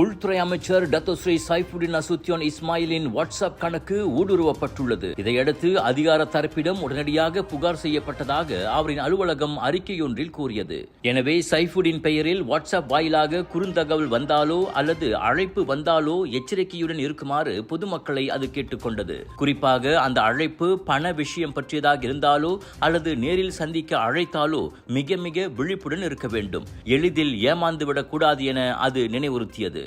உள் உள்துறை அமைச்சர் டத்தோஸ்ரீ சைஃபுடின் அசுத்தியோன் இஸ்மாயிலின் வாட்ஸ்அப் கணக்கு ஊடுருவப்பட்டுள்ளது. இதையடுத்து அதிகார தரப்பிடம் உடனடியாக புகார் செய்யப்பட்டதாக அவரின் அலுவலகம் அறிக்கையொன்றில் கூறியது. எனவே சைஃபுடின் பெயரில் வாட்ஸ்அப் வாயிலாக குறுந்தகவல் வந்தாலோ அல்லது அழைப்பு வந்தாலோ எச்சரிக்கையுடன் இருக்குமாறு பொதுமக்களை அது கேட்டுக்கொண்டது. குறிப்பாக அந்த அழைப்பு பண விஷயம் பற்றியதாக இருந்தாலோ அல்லது நேரில் சந்திக்க அழைத்தாலோ மிக மிக விழிப்புடன் இருக்க வேண்டும். எளிதில் ஏமாந்து விடக்கூடாது என அது நினைவுறுத்தியது.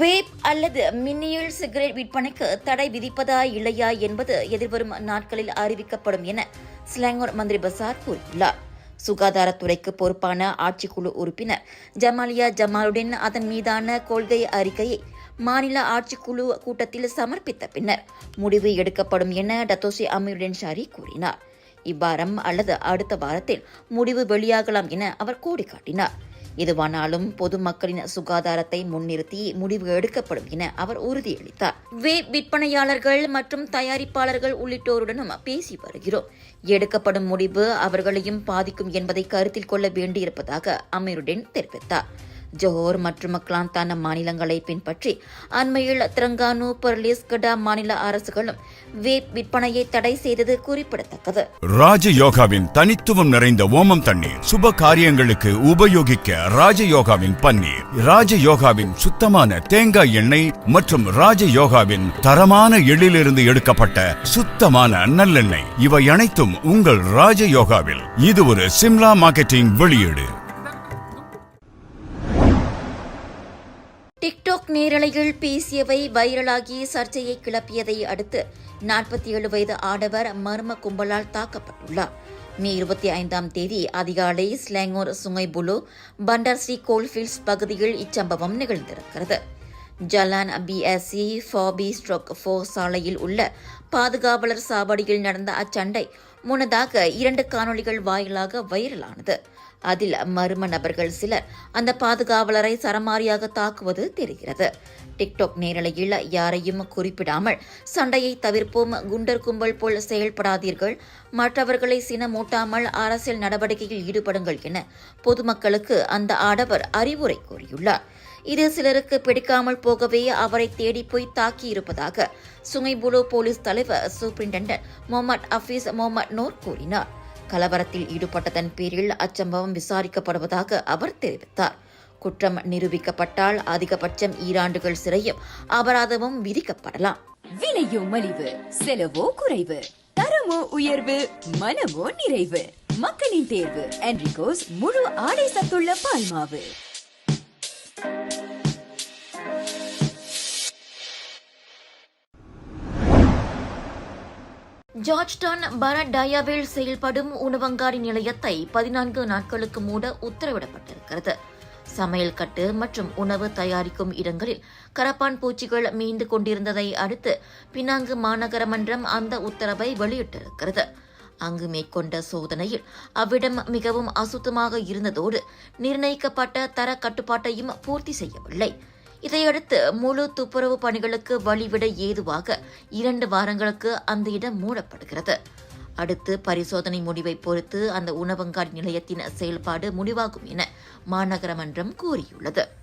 vape அல்லது மின்னியல் சிகரெட் விற்பனைக்கு தடை விதிப்பதா இல்லையா என்பது எதிர்வரும் நாட்களில் அறிவிக்கப்படும் என ஸ்லாங்கூர் மந்திரி பசார் கூறியுள்ளார். சுகாதாரத்துறைக்கு பொறுப்பான ஆட்சிக்குழு உறுப்பினர் ஜமாலியா ஜமாலுடன் அதன் மீதான கொள்கை அறிக்கையை மாநில ஆட்சிக்குழு கூட்டத்தில் சமர்ப்பித்த பின்னர் முடிவு எடுக்கப்படும் என டத்தோசி அமீருடன் ஷாரி கூறினார். இவ்வாரம் அல்லது அடுத்த வாரத்தில் முடிவு வெளியாகலாம் என அவர் கோடி காட்டினார் எதுவானாலும் பொதுமக்களின் சுகாதாரத்தை முன்னிறுத்தி முடிவு எடுக்கப்படும் என அவர் உறுதியளித்தார். வே விற்பனையாளர்கள் மற்றும் தயாரிப்பாளர்கள் உள்ளிட்டோருடனும் பேசி வருகிறோம். எடுக்கப்படும் முடிவு அவர்களையும் பாதிக்கும் என்பதை கருத்தில் கொள்ள வேண்டியிருப்பதாக அமீருடன் தெரிவித்தார். ஜோஹோர் மற்றும் கிளாந்தான மாநிலங்களை பின்பற்றி அண்மையில் திரங்கானு பர்லிஸ்கடா மாநில அரசுகளும் வேப் விற்பனையை தடை செய்தது குறிப்பிடத்தக்கது. ராஜயோகாவின் தனித்துவம் நிறைந்த ஓமம் தண்ணீர் சுப காரியங்களுக்கு உபயோகிக்க ராஜயோகாவின் பன்னீர். ராஜயோகாவின் சுத்தமான தேங்காய் எண்ணெய் மற்றும் ராஜயோகாவின் தரமான எள்ளிலிருந்து எடுக்கப்பட்ட சுத்தமான நல்லெண்ணெய். இவை அனைத்தும் உங்கள் ராஜயோகாவில். இது ஒரு சிம்லா மார்க்கெட்டிங் வெளியீடு. நேரலையில் பேசியவை வைரலாகி சர்ச்சையை கிளப்பியதை அடுத்து நாற்பத்தி ஏழு வயது ஆடவர் மர்ம கும்பலால் தாக்கப்பட்டுள்ளார். மே இருபத்தி ஐந்தாம் தேதி அதிகாலை ஸ்லாங்கூர் சுங்கைபுலு பண்டர்ஸ்ரீ கோல்ஃபீல்ட்ஸ் பகுதியில் இச்சம்பவம் நிகழ்ந்திருக்கிறது. ஜலான் பிஎஸ்சி ஃபாபி ஸ்ட்ரோக் ஃபோ சாலையில் உள்ள பாதுகாவலர் சாவடியில் நடந்த அச்சண்டை முன்னதாக இரண்டு காணொளிகள் வாயிலாக வைரலானது. அதில் மர்ம நபர்கள் சிலர் அந்த பாதுகாவலரை சரமாரியாக தாக்குவது தெரிகிறது. டிக்டாக் நேரலையில் யாரையும் குறிப்பிடாமல் சண்டையை தவிர்ப்போம் குண்டர் கும்பல் போல் செயல்படாதீர்கள் மற்றவர்களை சினமூட்டாமல் அரசியல் நடவடிக்கையில் ஈடுபடுங்கள் என பொதுமக்களுக்கு அந்த ஆடவர் அறிவுரை கூறியுள்ளார். இது சிலருக்கு பிடிக்காமல் போகவே அவரை தேடி போய் தாக்கியிருப்பதாக சுங்கைபுலோ போலீஸ் தலைவர் superintendent Muhammad Hafiz Muhammad Nor கூறினார். கலவரத்தில் ஈடுபட்டதன் பேரில் அச்சம்பவம் விசாரிக்கப்படுவதாக அவர் தெரிவித்தார். குற்றம் நிரூபிக்கப்பட்டால் அதிகபட்சம் ஈராண்டுகள் சிறையும் அபராதமும் விதிக்கப்படலாம். விலையோ மலிவு செலவோ குறைவு தரமோ உயர்வு மனமோ நிறைவு. மக்களின் தேர்வு என்ரிகோஸ் முழு ஆடை சத்துள்ள பால்மாவு. ஜார்ஜ்டான் பரடயாவில் செயல்படும் உணவங்காடி நிலையத்தை பதினான்கு நாட்களுக்கு மூட உத்தரவிடப்பட்டிருக்கிறது. சமையல் கட்டு மற்றும் உணவு தயாரிக்கும் இடங்களில் கரப்பான் பூச்சிகள் மீண்டு கொண்டிருந்ததை அடுத்து பினாங்கு மாநகர மன்றம் அந்த உத்தரவை வெளியிட்டிருக்கிறது. அங்கு மேற்கொண்ட சோதனையில் அவ்விடம் மிகவும் அசுத்தமாக இருந்ததோடு நிர்ணயிக்கப்பட்ட தர கட்டுப்பாட்டையும் பூர்த்தி செய்யவில்லை. இதையடுத்து முழு துப்புரவு பணிகளுக்கு வழிவிட ஏதுவாக இரண்டு வாரங்களுக்கு அந்த இடம் மூடப்படுகிறது. அடுத்து பரிசோதனை முடிவை பொறுத்து அந்த உணவங்காடி நிலையத்தின் செயல்பாடு முடிவாகும் என மாநகர மன்றம் கூறியுள்ளது.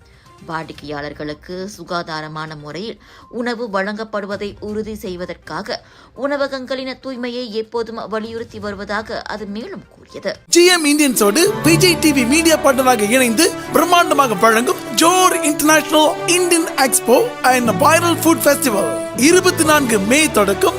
வாடிக்கையாளர்களுக்கு சுகாதாரமான முறையில் உணவு வழங்கப்படுவதை உறுதி செய்வதற்காக உணவகங்களின் தூய்மையை எப்போதும் வலியுறுத்தி வருவதாக அது மேலும் கூறியது. ஜிஎம் இந்தியன்ஸோடு விஜய் டிவி மீடியா பார்ட்னராக இணைந்து பிரம்மாண்டமாக வழங்கும் Johor International Indian Expo and viral food festival இருபத்தி நான்கு மே தொடக்கம்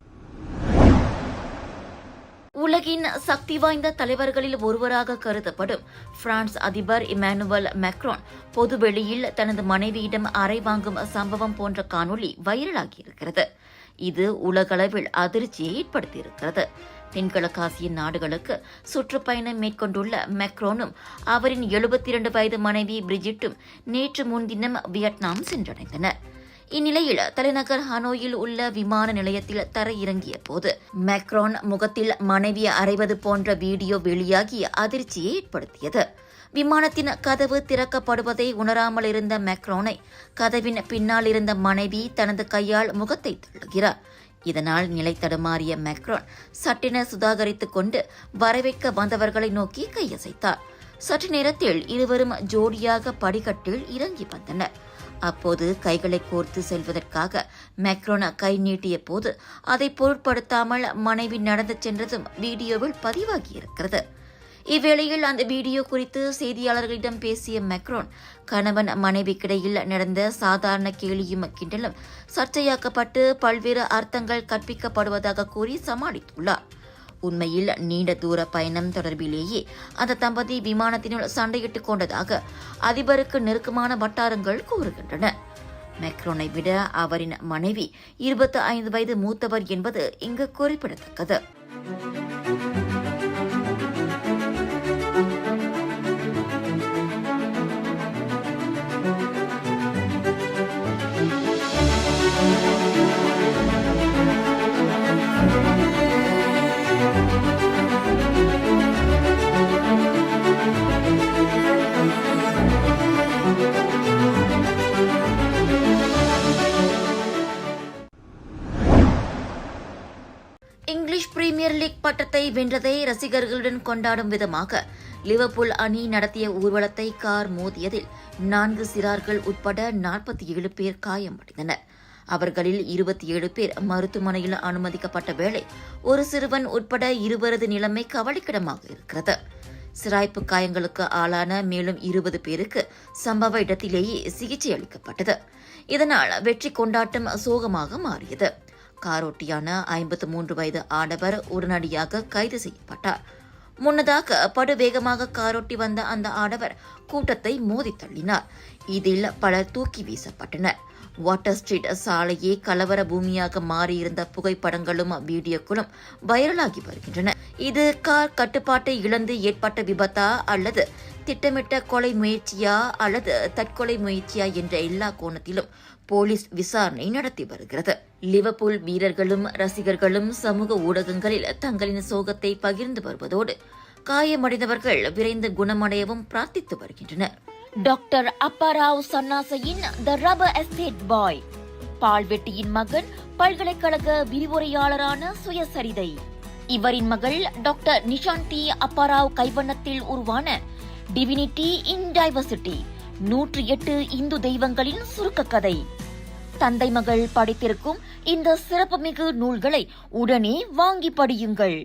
உலகின் சக்தி வாய்ந்த தலைவர்களில் ஒருவராக கருதப்படும் பிரான்ஸ் அதிபர் இமானுவல் மெக்ரான் பொதுவெளியில் தனது மனைவியிடம் அறை வாங்கும் சம்பவம் போன்ற காணொளி வைரலாகியிருக்கிறது. இது உலகளவில் அதிர்ச்சியை ஏற்படுத்தியிருக்கிறது. தென்கிழக்காசிய நாடுகளுக்கு சுற்றுப்பயணம் மேற்கொண்டுள்ள மெக்ரோனும் அவரின் எழுபத்தி இரண்டு வயது மனைவி பிரிஜிட்டும் நேற்று முன்தினம் வியட்நாம் சென்றடைந்தனர். இந்நிலையில் தலைநகர் ஹனோயில் உள்ள விமான நிலையத்தில் தரையிறங்கிய போது மேக்ரான் முகத்தில் மனைவி அறைவது போன்ற வீடியோ வெளியாகி அதிர்ச்சியை ஏற்படுத்தியது. விமானத்தின் கதவு திறக்கப்படுவதை உணராமல் இருந்த மேக்ரோனை கதவின் பின்னால் இருந்த மனைவி தனது கையால் முகத்தை தள்ளுகிறார். இதனால் நிலை தடுமாறிய மேக்ரோன் சட்டென சுதாகரித்துக் கொண்டு வரவேற்க வந்தவர்களை நோக்கி கையசைத்தார். சற்று நேரத்தில் இருவரும் ஜோடியாக படிக்கட்டில் இறங்கி வந்தனர். அப்போது கைகளை கோர்த்து செல்வதற்காக மேக்ரோனா கை நீட்டிய போது அதை பொருட்படுத்தாமல் மனைவி நடந்து சென்றதும் வீடியோவில் பதிவாகியிருக்கிறது. இவ்வேளையில் அந்த வீடியோ குறித்து செய்தியாளர்களிடம் பேசிய மெக்ரோன் கணவன் மனைவிக்கிடையில் நடந்த சாதாரண கேலியும் கிண்டலும் சர்ச்சையாக்கப்பட்டு பல்வேறு அர்த்தங்கள் கற்பிக்கப்படுவதாக கூறி சமாளித்துள்ளார். உண்மையில் நீண்ட தூர பயணம் தொடர்பிலேயே அந்த தம்பதி விமானத்தினுள் சண்டையிட்டுக் கொண்டதாக அதிபருக்கு நெருக்கமான வட்டாரங்கள் கூறுகின்றன. மேக்ரோனை விட அவரின் மனைவி இருபத்தி ஐந்து வயது மூத்தவர் என்பது இங்கு குறிப்பிடத்தக்கது. லீக் வென்றதை ரசிகர்களுடன் கொண்டாடும் விதமாக லிவர்பூல் அணி நடத்திய ஊர்வலத்தை கார் மோதியதில் நான்கு சிறார்கள் உட்பட நாற்பத்தி ஏழு பேர் காயமடைந்தனர். அவர்களில் இருபத்தி ஏழு பேர் மருத்துவமனையில் அனுமதிக்கப்பட்ட வேளை ஒரு சிறுவன் உட்பட இருவரது நிலைமை கவலைக்கிடமாக இருக்கிறது. சிராய்ப்பு காயங்களுக்கு ஆளான மேலும் இருபது பேருக்கு சம்பவ இடத்திலேயே சிகிச்சை அளிக்கப்பட்டது. இதனால் வெற்றி கொண்டாட்டம் சோகமாக மாறியது. காரோட்டியான ஐம்பத்து மூன்று வயது ஆடவர் உடனடியாக கைது செய்யப்பட்டார். முன்னதாக படுவேகமாக காரோட்டி வந்த அந்த ஆடவர் கூட்டத்தை மோதி தள்ளினார். இதில் பலர் தூக்கி வீசப்பட்டனர். வாட்டர் ஸ்ட்ரீட் சாலையே கலவர பூமியாக மாறியிருந்த புகைப்படங்களும் வீடியோக்களும் வைரலாகி வருகின்றன. இது கார் கட்டுப்பாட்டை இழந்து ஏற்பட்ட விபத்தா அல்லது திட்டமிட்ட கொலை முயற்சியா அல்லது தற்கொலை முயற்சியா என்ற எல்லா கோணத்திலும் போலீஸ் விசாரணை நடத்தி வருகிறது. லிவர்பூல் வீரர்களும் ரசிகர்களும் சமூக ஊடகங்களில் தங்களின் சோகத்தை பகிர்ந்து வருவதோடு காயமடைந்தவர்கள் விரைந்து குணமடையவும் பிரார்த்தித்து வருகின்றனர். டாக்டர் அப்பாராவ் சன்னாசையின் த ரபர் எஸ்டேட் பாய் பால்வெட்டியின் மகன் பல்கலைக்கழக விரிவுரையாளரான சுயசரிதை. இவரின் மகள் டாக்டர் நிஷாந்தி அப்பாராவ் கைவண்ணத்தில் உருவான டிவினிட்டி இன் டைவர்சிட்டி நூற்றி எட்டு இந்து தெய்வங்களின் சுருக்க கதை தந்தை மகள் படித்திருக்கும் இந்த சிறப்புமிகு நூல்களை உடனே வாங்கி படியுங்கள்.